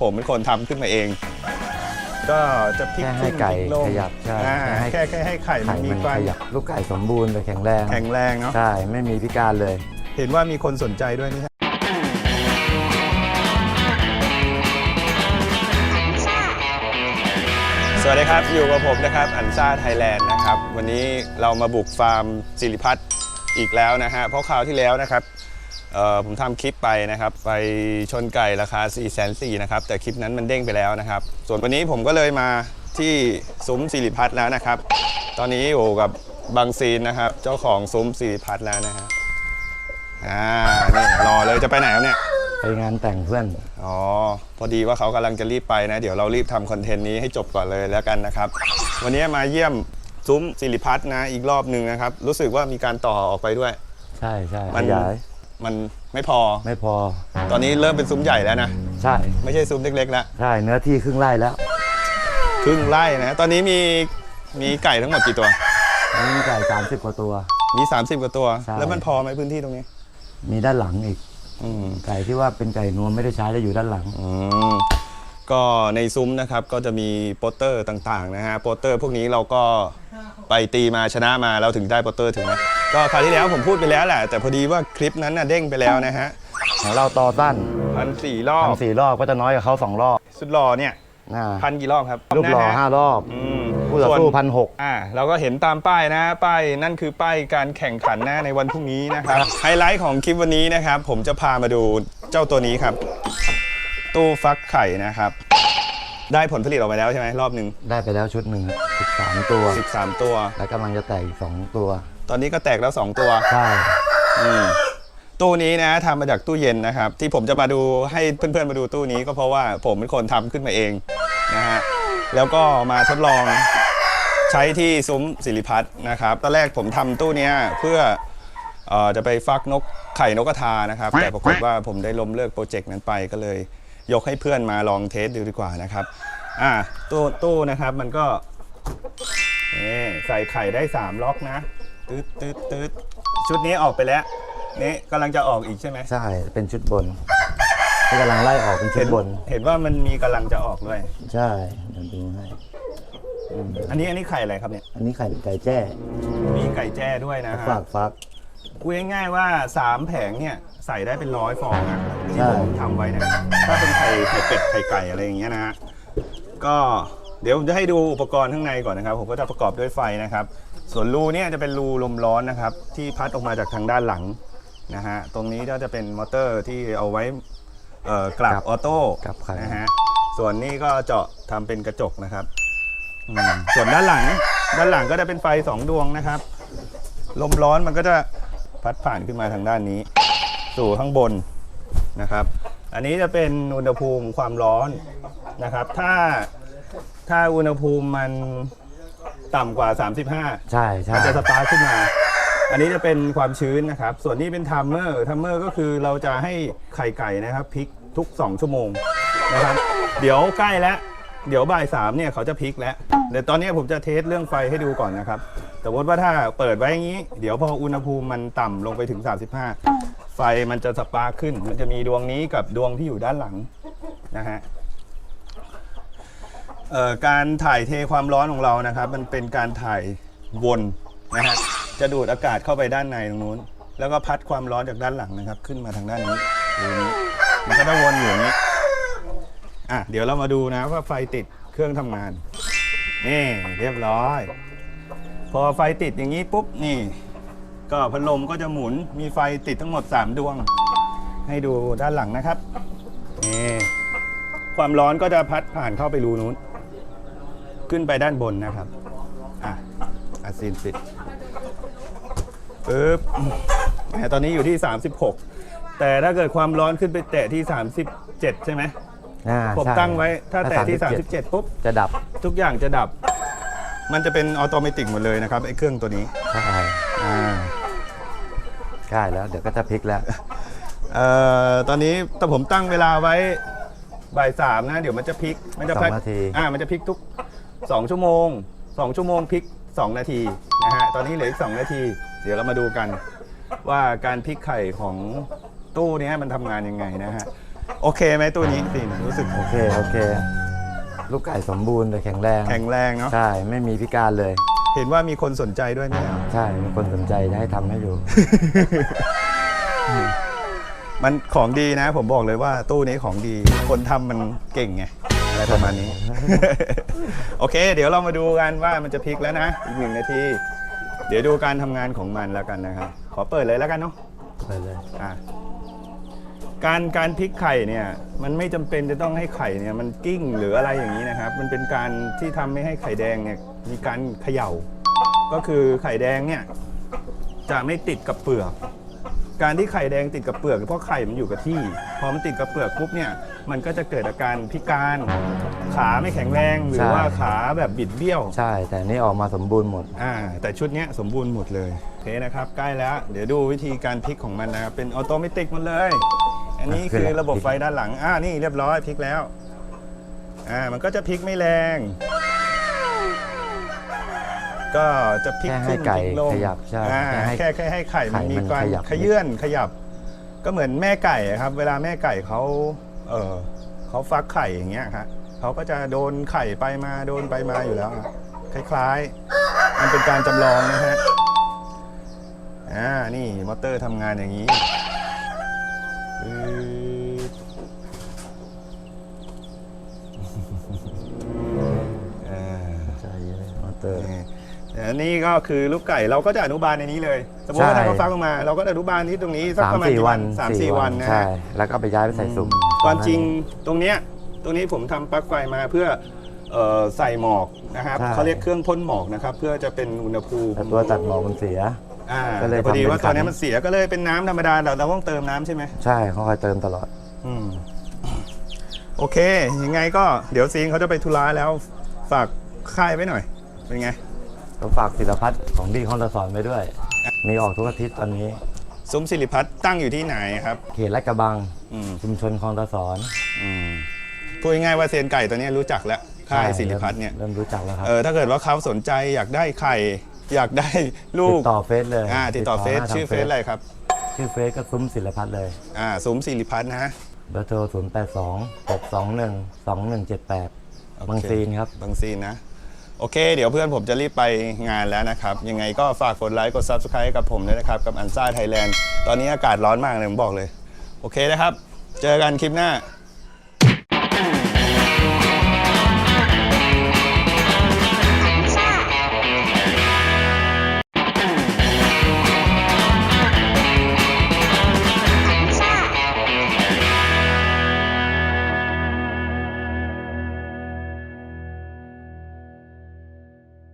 ผมเป็นคนทำขึ้นมาเอง ก็จะพลิกแค่ให้ขึ้นไก่พลิกลงขยับใช่อ่าแค่แค่ให้แค่ให้ไข่มัไข่นมีมันฟัขนยับลูกไก่สมบูรณ์เลยแข็งแรง แข็งแรงเนาะใช่ ไม่มีพิการเลย เห็นว่ามีคนสนใจด้วยนี่ฮะสวัสดีครับ อยู่กับผมนะครับอันซ่าไทยแลนด์นะครับ วันนี้เรามาบุกฟาร์มสิริพัฒน์อีกแล้วนะฮะเพราะคราวที่แล้วนะครับเอ่อ ผมทำคลิปไปนะครับ ไปชนไก่ราคา 4 4 0 0 0นะครับ แต่คลิปนั้นมันเด้งไปแล้วนะครับ ส่วนวันนี้ผมก็เลยมาที่ซุ้มสิริพัฒน์แล้วนะครับ ตอนนี้อยู่กับบางซีนนะครับ เจ้าของซุ้มสิริพัฒน์แล้วนะฮะอ่านี่รอเลยจะไปไหนครับเนี่ยไปงานแต่งเพื่อน อ๋อ พอดีว่าเขากำลังจะรีบไปนะ เดี๋ยวเรารีบทำคอนเทนต์นี้ให้จบก่อนเลยแล้วกันนะครับ วันนี้มาเยี่ยมซุ้มสิริพัฒน์นะอีกรอบหนึ่งนะครับ รู้สึกว่ามีการต่อออกไปด้วย ใช่ใช่มัขนยาย มันไม่พอ ไม่พอ ตอนนี้เริ่มเป็นซุ้มใหญ่แล้วนะ ใช่ ไม่ใช่ซุ้มเล็กๆแล้ว ใช่ เนื้อที่ครึ่งไร่แล้ว ครึ่งไร่นะ ตอนนี้มีมีไก่ทั้งหมดกี่ตัวอันนี้มีไก่สามสิบกว่าตัว มี 30 กว่าตัว ใช่ แล้วมันพอไหมพื้นที่ตรงนี้ มีด้านหลังอีก อืมไก่ที่ว่าเป็นไก่นวมไม่ได้ใช้จะอยู่ด้านหลัง อืม ก็ในซุ้มนะครับก็จะมีโปสเตอร์ต่างๆนะฮะโปสเตอร์พวกนี้เราก็ไปตีมาชนะมาเราถึงได้โปสเตอร์ถึงไหมก็คราวที่แล้วผมพูดไปแล้วแหละแต่พอดีว่าคลิปนั้นน่ะเด้งไปแล้วนะฮะของเราต่อสั้นพันสี่รอบทำสี่รอบก็จะน้อยกว่าเขาสองรอบสุดหล่อเนี่ยนะพันกี่รอบครับลูกหล่อนะฮะห้ารอบอืมคู่ต่อส่วนสู้พันหก อ่าเราก็เห็นตามป้ายนะ ป้ายนั่นคือป้ายการแข่งขันนะในวันพรุ่งนี้นะครับ ไฮไลท์ของคลิปวันนี้นะครับ ผมจะพามาดูเจ้าตัวนี้ครับ ตู้ฟักไข่นะครับ ได้ผลผลิตออกไปแล้วใช่ไหมรอบหนึ่งได้ไปแล้วชุดหนึ่งสิบสามตัว 13 ตัว แล้วกำลังจะแตกอีกสองตัวตอนนี้ก็แตกแล้ว 2 ตัวใช่อืมตู้นี้นะทำมาจากตู้เย็นนะครับ ที่ผมจะมาดูให้เพื่อนๆมาดูตู้นี้ก็เพราะว่าผมเป็นคนทำขึ้นมาเองนะฮะแล้วก็มาทดลองใช้ที่ซุ้มสิริพัฒน์นะครับตอนแรกผมทำตู้เนี้ยเพื่อเออจะไปฟักนกไข่นกกระทานะครับ แต่ปรากฏว่าผมได้ล้มเลิกโปรเจกต์นั้นไปก็เลย ยกให้เพื่อนมาลองเทสดูดีกว่านะครับ อ่าตู้ตู้นะครับมันก็นี่ใส่ไข่ได้ 3 ล็อกนะตืดตืดตืดชุดนี้ออกไปแล้วนี่กำลังจะออกอีกใช่ไหมใช่ เป็นชุดบนที่กำลังไล่ออกเป็นชุเห็ดนบน เห็นว่ามันมีกำลังจะออกด้วยใช่เดี๋ยวดูให้อันนี้อันนี้ไข่อะไรครับเนี่ย อันนี้ไข่ไก่แจ้มีไก่แจ้ด้วยนะฮะฝากฟัก พูดง่ายๆว่า 3 แผงเนี่ยใส่ได้เป็นร้อยฟองนะที่ใช่ผมทำไว้นะถ้าเป็นไข่ไข่เป็ดไข่ไก่อะไรอย่างเงี้ยนะฮะก็เดี๋ยวผมจะให้ดูอุปกรณ์ข้างในก่อนนะครับ ผมก็จะประกอบด้วยไฟนะครับ ส่วนรูเนี่ยจะเป็นรูลมร้อนนะครับ ที่พัดออกมาจากทางด้านหลังนะฮะตรงนี้ก็จะเป็นมอเตอร์ที่เอาไว้เอ่อกลับออโต้กับไข่ นะฮะส่วนนี้ก็เจาะทำเป็นกระจกนะครับอืมส่วนด้านหลังด้านหลังก็จะเป็นไฟสองดวงนะครับ ลมร้อนมันก็จะ พัดผ่านขึ้นมาทางด้านนี้ สู่ข้างบนนะครับ อันนี้จะเป็นอุณหภูมิความร้อนนะครับ ถ้าถ้าอุณหภูมิมันต่ำกว่า 35 ใช่ใช่มันจะสตาร์ทขึ้นมา อันนี้จะเป็นความชื้นนะครับ ส่วนนี้เป็นทัมเมอร์ทัมเมอร์ก็คือเราจะให้ไข่ไก่นะครับพลิกทุก 2 ชั่วโมงนะครับ เดี๋ยวใกล้แล้ว เดี๋ยวบ่ายสามเนี่ยเขาจะพลิกแล้ว เดี๋ยวตอนนี้ผมจะเทสเรื่องไฟให้ดูก่อนนะครับ สมมติว่าถ้าเปิดไว้อย่างนี้ เดี๋ยวพออุณหภูมิมันต่ำลงไปถึง 35 ไฟมันจะสปาร์คขึ้น มันจะมีดวงนี้กับดวงที่อยู่ด้านหลังนะฮะเอ่อการถ่ายเทความร้อนของเรานะครับ มันเป็นการถ่ายวนนะฮะจะดูดอากาศเข้าไปด้านในตรงนู้น แล้วก็พัดความร้อนจากด้านหลังนะครับ ขึ้นมาทางด้านนี้ดูนี้มันก็จะวนอยู่อย่างนี้อะเดี๋ยวเรามาดูนะว่าไฟติดเครื่องทำงานนี่เรียบร้อย พอไฟติดอย่างนี้ปุ๊บนี่ ก็พัดลมก็จะหมุนมีไฟติดทั้งหมด 3 ดวง ให้ดูด้านหลังนะครับนี่ความร้อนก็จะพัดผ่านเข้าไปรูนู้น ขึ้นไปด้านบนนะครับอะอาซีนปิดปึ๊บแหมตอนนี้อยู่ที่ 36 แต่ถ้าเกิดความร้อนขึ้นไปแตะที่ 37 ใช่ไหมอ่าผมใช่ตั้งไว้ถ้าแตะที่ 37 37ปุ๊บ จะดับ ทุกอย่างจะดับ มันจะเป็นออโตเมติกหมดเลยนะครับไอ้เครื่องตัวนี้ใช่อ่าใกล้แล้ว เดี๋ยวก็จะพลิกแล้วเอ่อตอนนี้แต่ผมตั้งเวลาไว้บ่ายสามนะ เดี๋ยวมันจะพลิกมันจะสองพลิกนาที อ่ามันจะพลิกทุก 2 ชั่วโมง 2 ชั่วโมงพลิก 2 นาทีนะฮะตอนนี้เหลืออีก 2 นาที เดี๋ยวเรามาดูกัน ว่าการพลิกไข่ของตู้เนี้ยมันทำงานยังไงนะฮะโอเคไหมตัวนี้สินรู้สึก โอเค โอเค ลูกไก่สมบูรณ์แต่แข็งแรง แข็งแรงเนาะใช่ ไม่มีพิการเลย เห็นว่ามีคนสนใจด้วยไหมครับใช่ มีคนสนใจจะให้ทำให้อยู่มันของดีนะ ผมบอกเลยว่าตู้นี้ของดี คนทำมันเก่งไงอะไรประมาณนี้ โอเค เดี๋ยวเรามาดูกันว่ามันจะพลิกแล้วนะอีกหนึ่งนาที เดี๋ยวดูการทำงานของมันแล้วกันนะครับ ขอเปิดเลยแล้วกันเนาะไปเลย อะ การการพลิกไข่เนี่ยมันไม่จำเป็นจะต้องให้ไข่เนี่ยมันกิ้งหรืออะไรอย่างนี้นะครับ มันเป็นการที่ทำให้ให้ไข่แดงเนี่ยมีการเขย่า ก็คือไข่แดงเนี่ยจะไม่ติดกับเปลือก การที่ไข่แดงติดกับเปลือกเพราะไข่มันอยู่กับที่พอมันติดกับเปลือกปุ๊บเนี่ยมันก็จะเกิดอาการพิการขาไม่แข็งแรงหรือว่าขาแบบบิดเบี้ยว ใช่ แต่อันนี่ออกมาสมบูรณ์หมด อ่าแต่ชุดเนี้ยสมบูรณ์หมดเลยโอเคนะครับใกล้แล้ว เดี๋ยวดูวิธีการพลิกของมันนะครับเป็นออโตเมติกหมดเลย อันนี้อะคือคือระบบไฟด้านหลัง อ่า นี่เรียบร้อยพลิกแล้ว อ่า มันก็จะพลิกไม่แรง ก็จะพลิกแค่ให้ขึ้นไก่พลิกลงขยับใช่อ่าแค่ให้แค่แค่ให้ไข่มันไข่มีมันการขยับขยื่นขยับ ก็เหมือนแม่ไก่อะครับ เวลาแม่ไก่เขาเออเขาฟักไข่อย่างเงี้ยครับเขาก็จะโดนไข่ไปมาโดนไปมาอยู่แล้วอะคล้ายๆ มันเป็นการจำลองนะฮะอ่านี่มอเตอร์ทำงานอย่างนี้ปึ๊ดอ่า ใช่เลยมอเตอร์นี่อันนี้ก็คือลูกไก่เราก็จะอนุบาลในนี้เลย สมมติว่าใช่ถ้าเขาฟักออกมา เราก็อนุบาลที่ตรงนี้สักสามประมาณสี่กี่วันสามสี่วันนะใช่ฮะ แล้วก็ไปย้ายไปใส่สุ่มความจริงตรงเนี้ยตรงนี้ผมทำปลั๊กไฟมาเพื่อเอ่อใส่หมอกนะครับใช่เขาเรียกเครื่องพ่นหมอกนะครับ เพื่อจะเป็นอุณหภูมิแต่ตัวตัดหมอกมันเสีย อ่าก็เลยแต่พอดีทำเป็นว่าตัวนี้ขันมันเสียก็เลยเป็นน้ำธรรมดาเราเราต้องเติมน้ำใช่ไหมใช่เขาคอยเติมตลอด อืมโอเค ยังไงก็เดี๋ยวซีนเขาจะไปธุระแล้วฝากค่ายไว้หน่อย เป็นไง ก็ฝากศิลพัฒน์ของดีคอนตสอนไปด้วย มีออกทุกอาทิตย์ตอนนี้ ซุ้มสิริพัฒน์ตั้งอยู่ที่ไหนครับ เขตลาดกระบังอืม ชุมชนคลองตะสอนอืมพูดง่ายๆว่าเซียนไก่ตัวเนี้ยรู้จักแล้วค่ายใช่สิริพัฒน์เนี่ย เริ่มรู้จักแล้วครับ เออถ้าเกิดว่าเขาสนใจอยากได้ไข่ อยากได้ลูติกดต่อเฟซเลยอ่าติดต่อเฟซหน้าทางชื่อเฟซอะไรครับชื่อเฟซก็ซุ้มศิลพัฒน์เลยอ่าซุ้มสิริพัฒน์นะเบอร์โทร0 8 2 6 2 1 2 1 7 8โอเคบางซีนครับ บางซีนนะ โอเค เดี๋ยวเพื่อนผมจะรีบไปงานแล้วนะครับ ยังไงก็ฝากกดไลค์ กด Subscribe ให้กับผมด้วยนะครับ กับอันซ่าไทยแลนด์ ตอนนี้อากาศร้อนมากเลย ผมบอกเลย โอเคนะครับ เจอกันคลิปหน้า